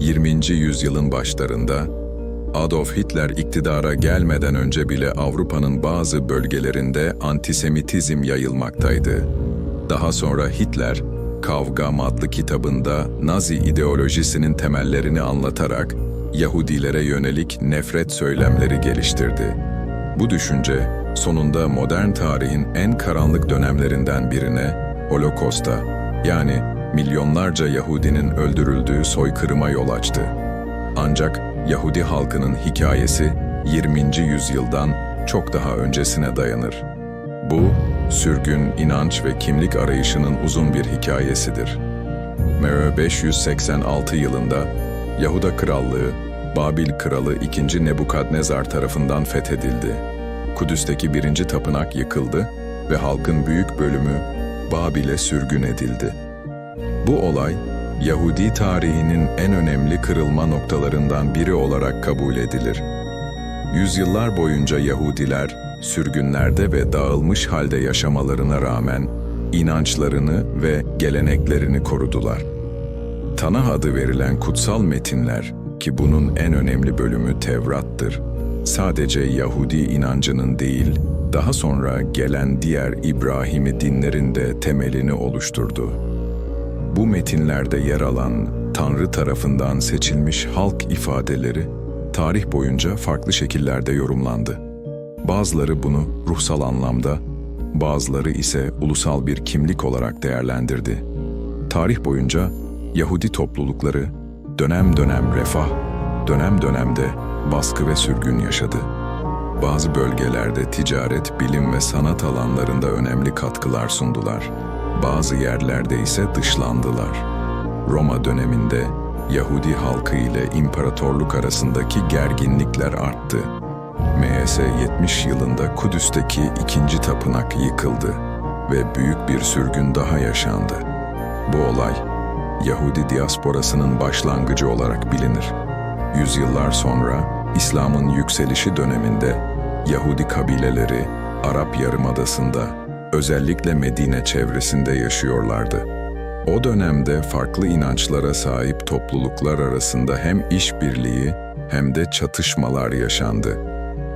20. yüzyılın başlarında Adolf Hitler iktidara gelmeden önce bile Avrupa'nın bazı bölgelerinde antisemitizm yayılmaktaydı. Daha sonra Hitler, Kavgam adlı kitabında Nazi ideolojisinin temellerini anlatarak Yahudilere yönelik nefret söylemleri geliştirdi. Bu düşünce sonunda modern tarihin en karanlık dönemlerinden birine, Holocaust'a yani milyonlarca Yahudinin öldürüldüğü soykırıma yol açtı. Ancak Yahudi halkının hikayesi 20. yüzyıldan çok daha öncesine dayanır. Bu, sürgün, inanç ve kimlik arayışının uzun bir hikayesidir. Mero 586 yılında Yahuda Krallığı, Babil Kralı 2. Nebukadnezar tarafından fethedildi. Kudüs'teki birinci tapınak yıkıldı ve halkın büyük bölümü Babil'e sürgün edildi. Bu olay, Yahudi tarihinin en önemli kırılma noktalarından biri olarak kabul edilir. Yüzyıllar boyunca Yahudiler, sürgünlerde ve dağılmış halde yaşamalarına rağmen inançlarını ve geleneklerini korudular. Tanah adı verilen kutsal metinler ki bunun en önemli bölümü Tevrat'tır. Sadece Yahudi inancının değil, daha sonra gelen diğer İbrahimi dinlerin de temelini oluşturdu. Bu metinlerde yer alan Tanrı tarafından seçilmiş halk ifadeleri tarih boyunca farklı şekillerde yorumlandı. Bazıları bunu ruhsal anlamda, bazıları ise ulusal bir kimlik olarak değerlendirdi. Tarih boyunca Yahudi toplulukları dönem dönem refah, dönem dönemde baskı ve sürgün yaşadı. Bazı bölgelerde ticaret, bilim ve sanat alanlarında önemli katkılar sundular. Bazı yerlerde ise dışlandılar. Roma döneminde Yahudi halkı ile imparatorluk arasındaki gerginlikler arttı. M.S. 70 yılında Kudüs'teki ikinci tapınak yıkıldı ve büyük bir sürgün daha yaşandı. Bu olay Yahudi diasporasının başlangıcı olarak bilinir. Yüzyıllar sonra İslam'ın yükselişi döneminde Yahudi kabileleri Arap Yarımadası'nda özellikle Medine çevresinde yaşıyorlardı. O dönemde farklı inançlara sahip topluluklar arasında hem işbirliği hem de çatışmalar yaşandı.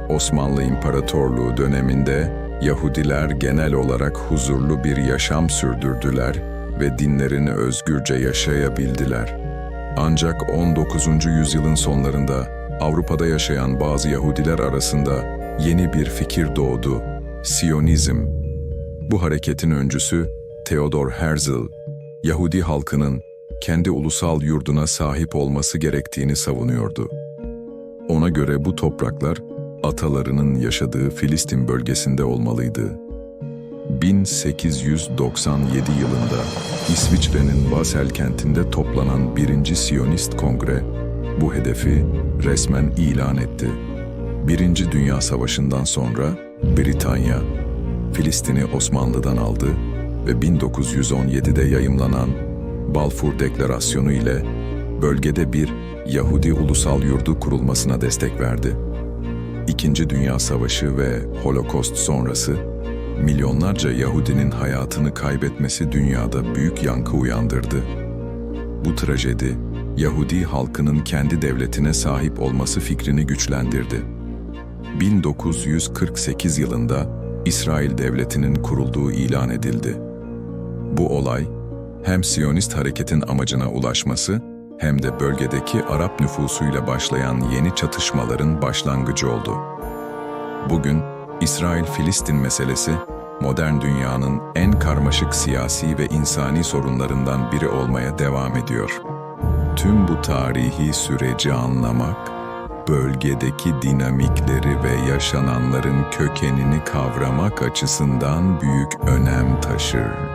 Osmanlı İmparatorluğu döneminde Yahudiler genel olarak huzurlu bir yaşam sürdürdüler ve dinlerini özgürce yaşayabildiler. Ancak 19. yüzyılın sonlarında Avrupa'da yaşayan bazı Yahudiler arasında yeni bir fikir doğdu, Siyonizm. Bu hareketin öncüsü Theodor Herzl, Yahudi halkının kendi ulusal yurduna sahip olması gerektiğini savunuyordu. Ona göre bu topraklar atalarının yaşadığı Filistin bölgesinde olmalıydı. 1897 yılında İsviçre'nin Basel kentinde toplanan birinci Siyonist Kongre bu hedefi resmen ilan etti. Birinci Dünya Savaşı'ndan sonra Britanya, Filistin'i Osmanlı'dan aldı ve 1917'de yayımlanan Balfour Deklarasyonu ile bölgede bir Yahudi ulusal yurdu kurulmasına destek verdi. İkinci Dünya Savaşı ve Holocaust sonrası milyonlarca Yahudinin hayatını kaybetmesi dünyada büyük yankı uyandırdı. Bu trajedi, Yahudi halkının kendi devletine sahip olması fikrini güçlendirdi. 1948 yılında İsrail devletinin kurulduğu ilan edildi. Bu olay, hem Siyonist hareketin amacına ulaşması hem de bölgedeki Arap nüfusuyla başlayan yeni çatışmaların başlangıcı oldu. Bugün İsrail-Filistin meselesi modern dünyanın en karmaşık siyasi ve insani sorunlarından biri olmaya devam ediyor. Tüm bu tarihi süreci anlamak, bölgedeki dinamikleri ve yaşananların kökenini kavramak açısından büyük önem taşır.